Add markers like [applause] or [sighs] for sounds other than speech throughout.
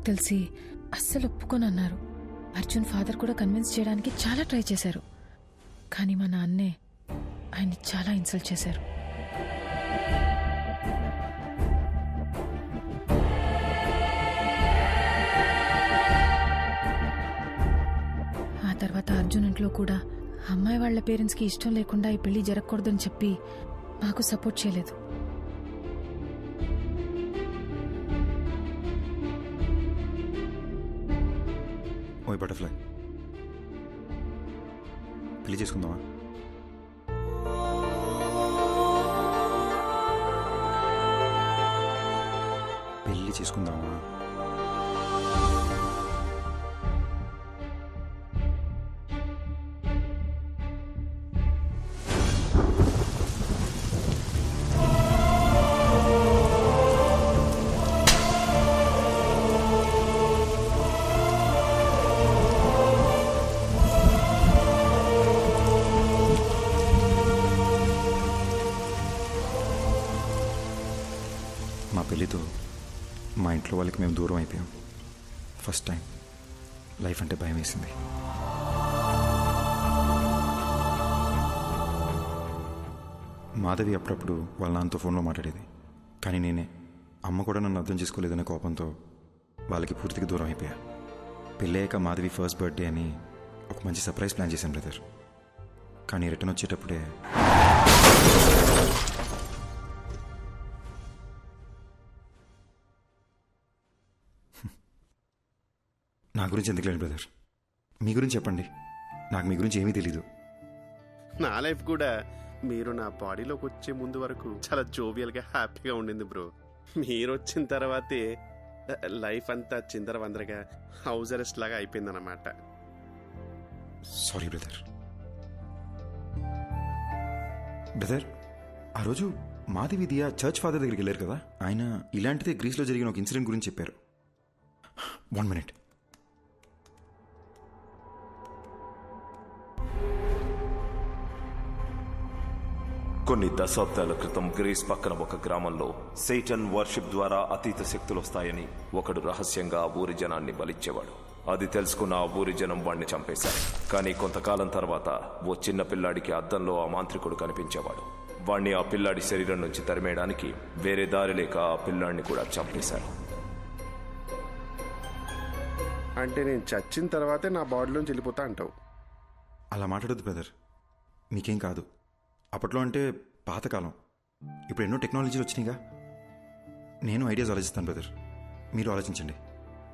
నాకు తెలిసి అస్సలు ఒప్పుకొని అన్నారు. అర్జున్ ఫాదర్ కూడా కన్విన్స్ చేయడానికి చాలా ట్రై చేశారు. కానీ మా నాన్నే ఆయన్ని చాలా ఇన్సల్ట్ చేశారు. ఆ తర్వాత అర్జున్ ఇంట్లో కూడా అమ్మాయి వాళ్ళ పేరెంట్స్కి ఇష్టం లేకుండా ఈ పెళ్ళి జరగకూడదని చెప్పి మాకు సపోర్ట్ చేయలేదు. బటర్ఫ్లై పెళ్ళి చేసుకుందామా? పెళ్ళి చేసుకుందామా? ఇంట్లో వాళ్ళకి మేము దూరం అయిపోయాం. ఫస్ట్ టైం లైఫ్ అంటే భయం వేసింది. మాధవి అప్పుడప్పుడు వాళ్ళ నాన్నతో ఫోన్లో మాట్లాడేది. కానీ నేనే. అమ్మ కూడా నన్ను అర్థం చేసుకోలేదనే కోపంతో వాళ్ళకి పూర్తిగా దూరం అయిపోయా. పెళ్ళయ్యాక మాధవి ఫస్ట్ బర్త్డే అని ఒక మంచి సర్ప్రైజ్ ప్లాన్ చేశాను బ్రదర్. కానీ రిటర్న్ వచ్చేటప్పుడే నా గురించి ఎందుకు లేదు బ్రదర్? మీ గురించి చెప్పండి. నాకు మీ గురించి ఏమీ తెలీదు. నా లైఫ్ కూడా మీరు నా బాడీలోకి వచ్చే ముందు వరకు చాలా జోవియల్గా హ్యాపీగా ఉండింది బ్రో. మీరు వచ్చిన తర్వాతే లైఫ్ అంతా చిందర వందరగా హౌస్ అరెస్ట్ లాగా అయిపోయిందన్నమాట. సారీ బ్రదర్ బ్రదర్ ఆ రోజు మాధవి దియా చర్చ్ ఫాదర్ దగ్గరికి వెళ్ళారు కదా? ఆయన ఇలాంటిదే గ్రీస్లో జరిగిన ఒక ఇన్సిడెంట్ గురించి చెప్పారు. వన్ మినిట్ కొన్ని దశాబ్దాల క్రితం గ్రీస్ పక్కన ఒక గ్రామంలో సైటన్ వర్షిప్ ద్వారా అతీత శక్తులు వస్తాయని ఒకడు రహస్యంగా ఆ ఊరి జనాన్ని బలిచ్చేవాడు. అది తెలుసుకున్న ఆ ఊరి జనం వాణ్ణి చంపేశారు. కానీ కొంతకాలం తర్వాత ఓ చిన్న పిల్లాడికి అద్దంలో ఆ మాంత్రికుడు కనిపించేవాడు. వాణ్ణి ఆ పిల్లాడి శరీరం నుంచి తరిమేయడానికి వేరే దారి లేక ఆ పిల్లాడిని కూడా చంపేశారు. అంటే నేను చచ్చిన తర్వాతే నా బాడీలోంచి వెళ్ళిపోతా అంటావు. అలా మాట్లాడద్దు బ్రదర్. మీకేం కాదు. అప్పట్లో అంటే పాతకాలం. ఇప్పుడు ఎన్నో టెక్నాలజీలు వచ్చినాయిగా. నేను ఐడియాస్ ఆలోచిస్తాను బ్రదర్. మీరు ఆలోచించండి.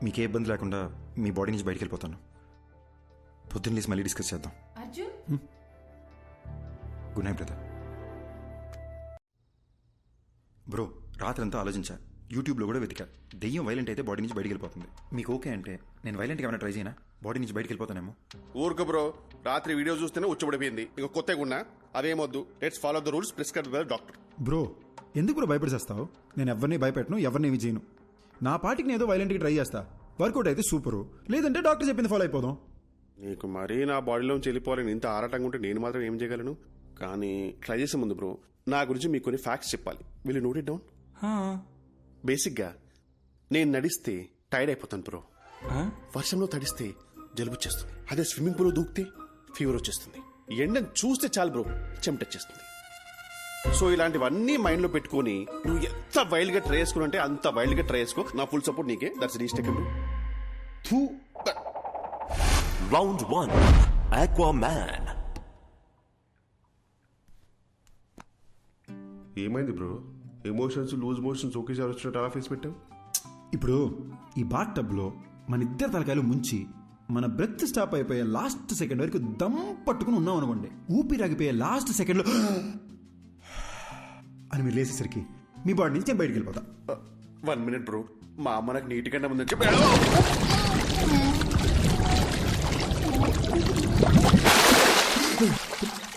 మీకే ఇబ్బంది లేకుండా మీ బాడీ నుంచి బయటికి వెళ్ళిపోతాను. పొద్దున్న లేసి మళ్ళీ డిస్కస్ చేద్దాం. Good night brother. బ్రో రాత్రంతా ఆలోచించా. యూట్యూబ్లో కూడా వెతికా. దెయ్యం వైలెంట్ అయితే బాడీ నుంచి బయటికి వెళ్ళిపోతుంది. మీకు ఓకే అంటే నేను వైలెంట్గా ఏమైనా ట్రై చేయనా? బాడీ నుంచి బయటికి వెళ్ళిపోతానేమో. ఊరుకు బ్రో. రాత్రి వీడియో చూస్తేనే ఉచ్చబడిపోయింది. ఇక కొత్తగా ఉన్నా అదేమొద్దు. Let's follow the rules prescribe by doctor bro ఎందుకు బ్రో భయపడిసేస్తావు నేను ఎవరిని భయపెట్టను ఎవరిని ఏమి చేయను. నా పాటికి నేను ఏదో వైలెంట్కి ట్రై చేస్తా. వర్కౌట్ అయితే సూపరు. లేదంటే డాక్టర్ చెప్పింది ఫాలో అయిపోదాం. నీకు మరీ నా బాడీలోంచి వెళ్ళిపోవాలని ఇంత ఆరాటంగా ఉంటే నేను మాత్రం ఏం చేయగలను? కానీ ట్రై చేసే ముందు బ్రో నా గురించి మీకు కొన్ని ఫ్యాక్ట్స్ చెప్పాలి. వీళ్ళు నోట్ ఇట్ డౌన్ బేసిక్గా నేను నడిస్తే టైర్డ్ అయిపోతాను బ్రో. వర్షంలో తడిస్తే జలుబు వచ్చేస్తుంది అదే స్విమ్మింగ్ పూల్ దూకితే ఫీవర్ వచ్చేస్తుంది. ఎండను చూస్తే చాలు బ్రో చెమటొచ్చేస్తుంది సో ఇలాంటివన్నీ మైండ్లో పెట్టుకొని నువ్వు ఎంత వైల్డ్గా ట్రై చేసుకుని అంటే అంత వైల్డ్గా ట్రై చేసుకో. నా ఫుల్ సపోర్ట్ నీకే. That's reach tech through round one aqua man ఏమైంది బ్రో? ఎమోషన్స్ లూజ్ మోషన్స్ ఒకేసారి వచ్చినట్టు అలా ఫేస్ పెట్టావు? ఇప్పుడు ఈ బాత్ టబ్లో మన ఇద్దరు తలకాయలు ముంచి మన బ్రెత్ స్టాప్ అయిపోయే లాస్ట్ సెకండ్ వరకు దమ్ పట్టుకుని ఉన్నాం అనుకోండి. ఊపిరాగిపోయే లాస్ట్ సెకండ్లో [sighs] అని మీరు లేచేసరికి మీ బాడీ నుంచి నేను బయటికి వెళ్ళిపోతా. వన్ మినిట్ బ్రో మా అమ్మ నాకు నీటి కంటే ముందు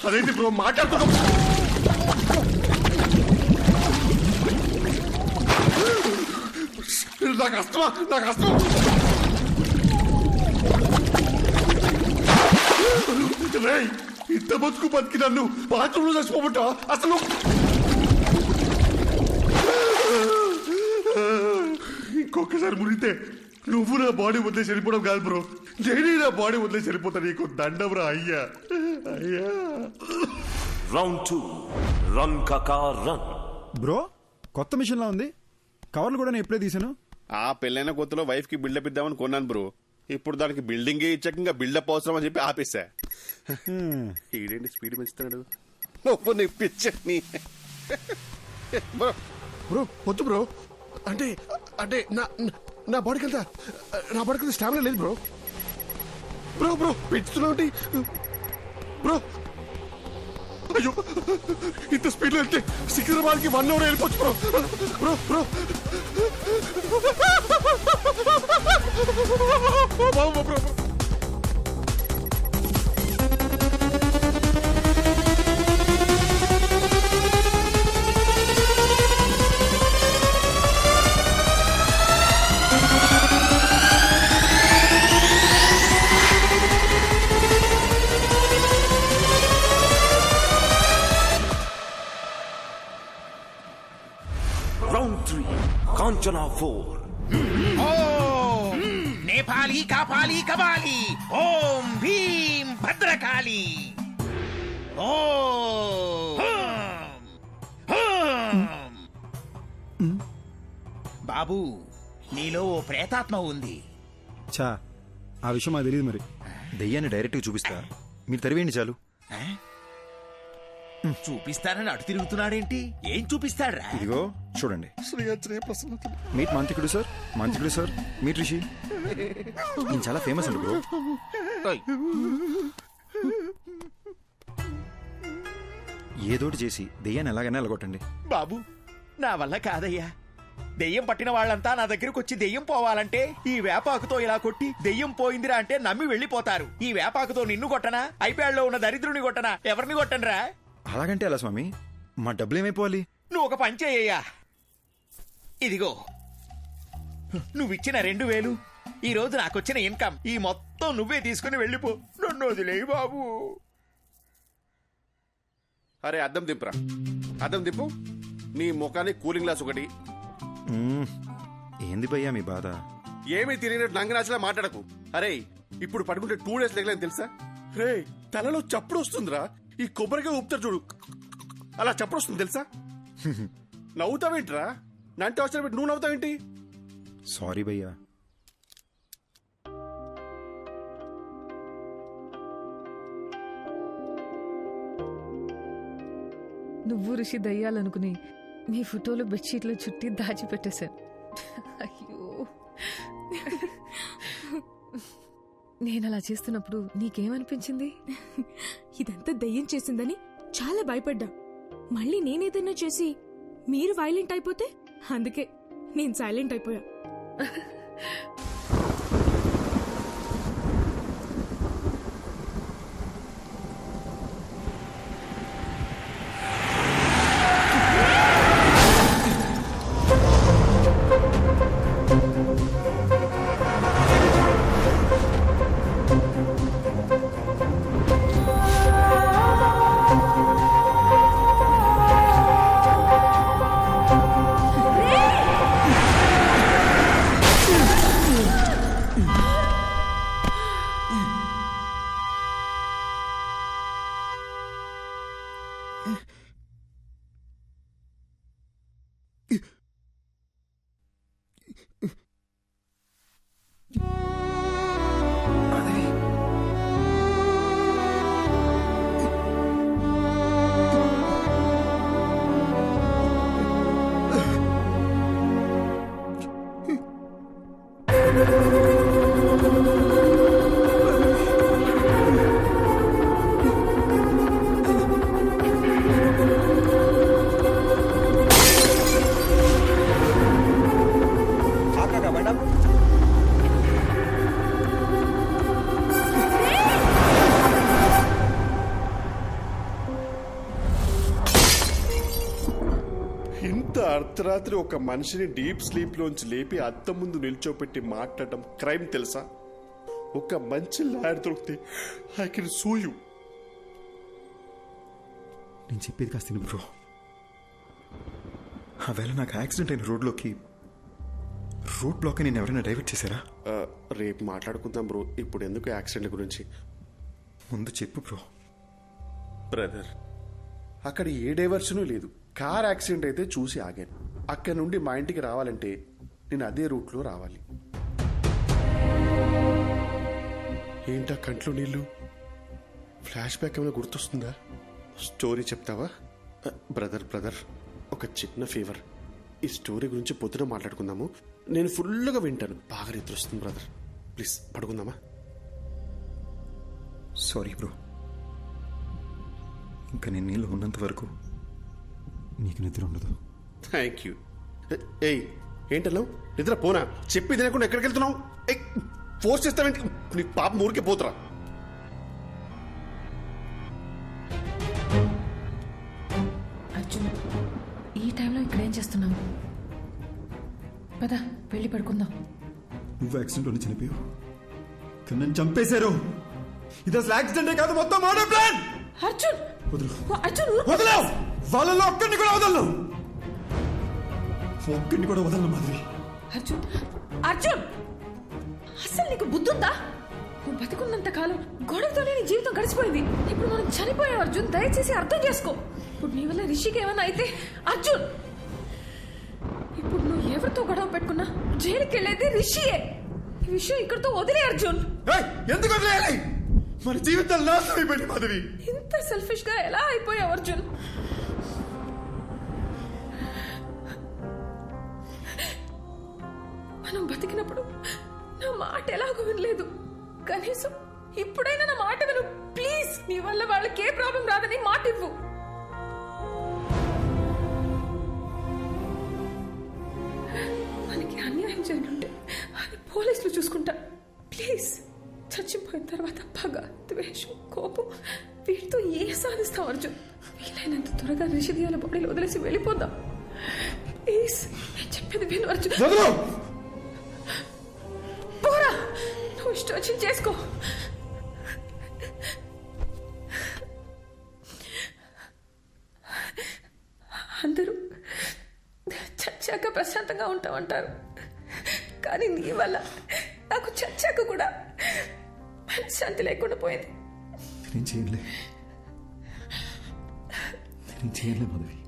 అదేంటి బ్రో మాట్లాడుతున్నాం నాకు అస్తమా? నాకు అస్తమా? రేయ్, ఇంత బతుకు బతికి నన్ను బాత్రూంలో చచ్చిపోబట్టా అసలు ఇంకొకసారి మునిగితే నువ్వు నా బాడీ వదిలేసి వెళ్ళిపోవడం కాదు బ్రో. నేనే నా బాడీ వదిలేసి వెళ్ళిపోతా నీకు దండం రా అయ్యా. అయ్యా. రౌండ్ టూ రన్ కకా రన్ బ్రో కొత్త మిషన్లా ఉంది. కవర్లు కూడా నేను ఎప్పుడే తీసాను ఆ పెళ్ళైన కొత్తలో వైఫ్కి బిల్డప్ ఇద్దామని కొన్నాను బ్రో. ఇప్పుడు దానికి బిల్డింగ్ ఇచ్చాక ఇంకా బిల్డప్ అవసరం అని చెప్పి ఆపేసా ఈడేంటి స్పీడ్ పెంచుతున్నాడు? నొప్పు నిప్పించని. బ్రో బ్రో వద్దు బ్రో. అంటే అంటే నా నా- నా బాడీకి అంతా నా బాడీకి అంత స్టామినా లేదు బ్రో. బ్రో బ్రో పెంచుతున్నావు? బ్రో. అయ్యో ఇంత స్పీడ్లో వెళ్తే సికింద్రాబాద్కి వన్ అవర్ వెళ్ళిపోవచ్చు bro. Bro bro. Bro bro bro round three Kanchana four ఓం నేపాలి కాపాలి కబాలి ఓం భీం భద్రకాళి. ఓం. హోం. బాబు నీలో ఓ ప్రేతాత్మ ఉంది. చా ఆ విషయం మాకు తెలియదు మరి. దెయ్యాన్ని డైరెక్ట్గా చూపిస్తా. మీరు తరివేయండి చాలు. చూపిస్తానని అటు తిరుగుతున్నాడేంటి? ఏం చూపిస్తాడ్రా? ఇదిగో చూడండి. మీట్ మాంత్రికుడు సార్ మాంత్రికుడు సార్ మీట్ రిషి. నేను చాలా ఫేమస్ అండి బ్రో. ఏదోటి చేసి దెయ్యాన్ని ఎలాగైనా ఎలగొట్టండి. బాబు నా వల్ల కాదయ్యా. దెయ్యం పట్టిన వాళ్ళంతా నా దగ్గరకు వచ్చి దెయ్యం పోవాలంటే ఈ వేపాకుతో ఇలా కొట్టి దెయ్యం పోయిందిరా అంటే నమ్మి వెళ్ళిపోతారు. ఈ వేపాకుతో నిన్ను కొట్టనా? ఐప్యాడ్లో ఉన్న దరిద్రుని కొట్టనా? ఎవరిని కొట్టనరా? అలాగంటే అలా స్వామి? మా డబ్బులు ఏమైపోవాలి? నువ్వు ఒక పని చేయ్యా ఇదిగో. నువ్విచ్చిన రెండు వేలు ఈ రోజు నాకొచ్చిన ఇన్కమ్ ఈ మొత్తం నువ్వే తీసుకుని వెళ్ళిపో. నన్ను వదిలేయి బాబు. అరే అద్దం దింపురా. అద్దం దింపు. నీ ముఖానికి కూలింగ్ గ్లాస్ ఒకటి. మ్మ్. ఏంది భయ్యా మీ బాధ? ఏమీ తిరిగినట్టు నంగనాచిలా మాట్లాడకు. అరే ఇప్పుడు పడుకుంటే టూ డేస్ లేకలేని తెలుసా? రే తలలో చప్పుడు వస్తుందిరా. ఈ కొబ్బరిగా ఊపుతారు చూడు. అలా చప్పుడు వస్తుంది తెలుసా? నవ్వుతావేంట్రా? నంటే అవసరం పెట్టి నువ్వు నవ్వుతావేంటి? సారీ భయ్యా. నువ్వు ఋషి దయ్యాలనుకుని మీ ఫోటోలు బెడ్షీట్లో చుట్టి దాచిపెట్టేశాను. అయ్యో. నేను అలా చేస్తున్నప్పుడు నీకేమనిపించింది? ఇదంతా దయ్యం చేసిందని చాలా భయపడ్డా. మళ్ళీ నేనేదైనా చేసి మీరు వైలెంట్ అయిపోతే? అందుకే నేను సైలెంట్ అయిపోయా [laughs] అర్ధరాత్రి ఒక మనిషిని డీప్ స్లీప్ లోంచి లేపి అద్దం ముందు నిల్చోపెట్టి మాట్లాడటం క్రైమ్ తెలుసా? ఒక మంచి లాయర్ దొరికితే ఐ కెన్ సూ యూ. నేను చెప్పేది కాస్త బ్రో. ఆవేళ నాకు యాక్సిడెంట్ అయిన రోడ్లోకి రూట్ బ్లాక్ నేను ఎవరైనా డైవర్ట్ చేశారా? రేపు మాట్లాడుకుందాం బ్రో. ఇప్పుడు ఎందుకు యాక్సిడెంట్ గురించి? ముందు చెప్పు బ్రో. బ్రదర్. అక్కడ ఏ డైవర్షను లేదు. కార్ యాక్సిడెంట్ అయితే చూసి ఆగాను. అక్కడి నుండి మా ఇంటికి రావాలంటే నేను అదే రూట్లో రావాలి. ఏంటా కంట్లో నీళ్ళు? ఫ్లాష్ బ్యాక్ ఏమైనా గుర్తొస్తుందా? స్టోరీ చెప్తావా? బ్రదర్ బ్రదర్ ఒక చిన్న ఫీవర్. ఈ స్టోరీ గురించి పొద్దున మాట్లాడుకుందాము. నేను ఫుల్గా వింటాను. బాగా నిద్ర వస్తుంది బ్రదర్. ప్లీజ్ పడుకుందామా? Sorry bro. ఇంకా నేను నీళ్ళు ఉన్నంత వరకు నీకు నిద్ర ఉండదు. థ్యాంక్ యూ ఏయ్ ఏంటన్నావు నిద్ర పోనా? చెప్పి తినకుండా ఎక్కడికి వెళ్తున్నావు? ఫోర్స్ చేస్తావేంటి నీ పాప ఊరికే పోతురా. అర్జున్ ఈ టైంలో ఇక్కడ ఏం చేస్తున్నావు? పద వెళ్ళి పడుకుందాం. నువ్వు యాక్సిడెంట్లోనే చనిపోయావు. కానీ నన్ను చంపేశారు. ఇది అసలు యాక్సిడెంటే కాదు మొత్తం మర్డర్ ప్లాన్! అర్జున్! వదులు. అర్జున్. వదలవు వాళ్ళలో ఒక్కడిని కూడా వదలను! ఒక్కడిని కూడా వదలను మాధవి. అర్జున్ అర్జున్! అసలు నీకు బుద్ధుందా? నువ్వు బతికున్నంత కాలం గొడవతోనే నీ జీవితం గడిచిపోయింది. ఇప్పుడు మనం చనిపోయాం అర్జున్. దయచేసి అర్థం చేసుకో. ఇప్పుడు నీ వల్ల రిషికి ఏమైనా అయితే అర్జున్! ఇప్పుడు నువ్వు ఎవరితో గొడవ పెట్టుకున్నా జైలుకి వెళ్ళేది రిషియే. ఈ విషయం ఇక్కడితో వదిలే అర్జున్. ఎందుకు వదిలేయాలి? మన జీవితం నాశనం అయిపోయింది మాధవి. ఇంత సెల్ఫిష్గా ఎలా అయిపోయావు అర్జున్? మనం బతికినప్పుడు నా మాట ఎలాగో వినలేదు. కనీసం ఇప్పుడైనా నా మాట విను. ప్లీజ్ నీ వల్ల వాళ్ళకి ఏ ప్రాబ్లం రాదని మాట ఇవ్వు. మనకి అన్యాయం చేయనుంటే అది పోలీసులు చూసుకుంటా. ప్లీజ్ చచ్చిపోయిన తర్వాత పగ ద్వేషం కోపం వీటితో ఏ సాధిస్తాం అర్జున్? వీలైనంత త్వరగా రిషిదియాల బాడీలు వదిలేసి వెళ్ళిపోదాం. ప్లీజ్ నేను చెప్పేది విను అర్జున్. ఇష్టం వచ్చింది చేసుకో అందరూ చచ్చాక ప్రశాంతంగా ఉంటామంటారు కానీ నీ వల్ల నాకు చచ్చాక కూడా మనశ్శాంతి లేకుండా పోయింది. నేను చేయలే నేను చేయలే మాధవి.